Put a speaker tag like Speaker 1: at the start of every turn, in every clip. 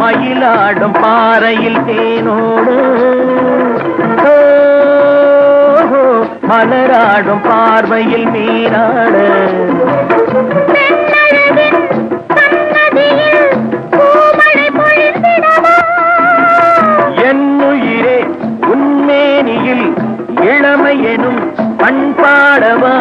Speaker 1: மயிலாடும் பாறையில்
Speaker 2: தேனோடு. மலராடும் பார்வையில் மீனாடு
Speaker 1: என்னுயிரே உன்மேனியில் இளமை எனும் பண்பாடவா?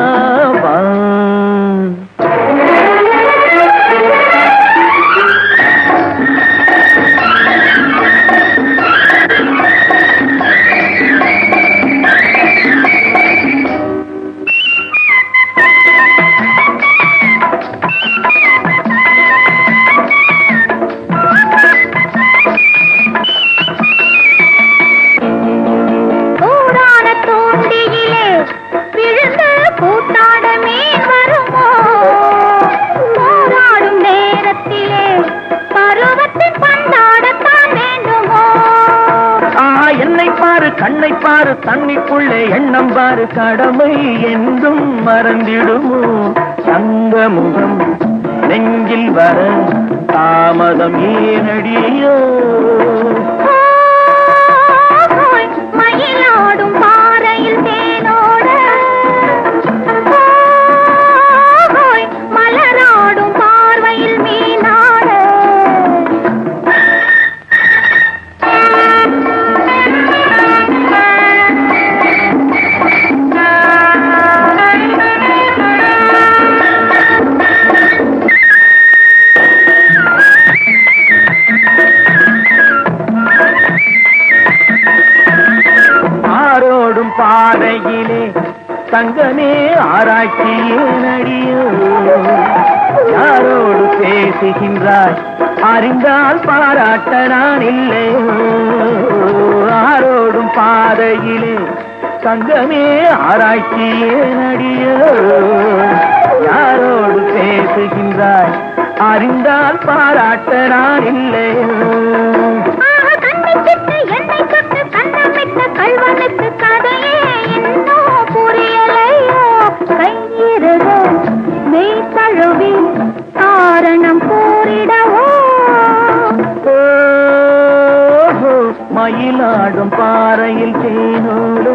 Speaker 1: பாரு கண்ணை பாரு தண்ணிக்குள்ளே எண்ணம் பாரு கடமை என்றும் மறந்திடுமோ? தங்க முகம் நெஞ்சில் வர தாமதம் ஏனடியோ? பாதையிலே தங்கமே ஆராய்ச்சியே நடியோ யாரோடு பேசுகின்றாய்? அறிந்தால் பாராட்ட நான் இல்லையோ. ஆரோடும் பாதையிலே தங்கமே ஆராய்ச்சியே நடியோ யாரோடு பேசுகின்றாய்? அறிந்தால் பாராட்ட நான் இல்லையோ.
Speaker 2: இருதோ மெய் தழுவி காரணம் கூறிடவோ? மயிலாடும் பாறையில் தேனோடு.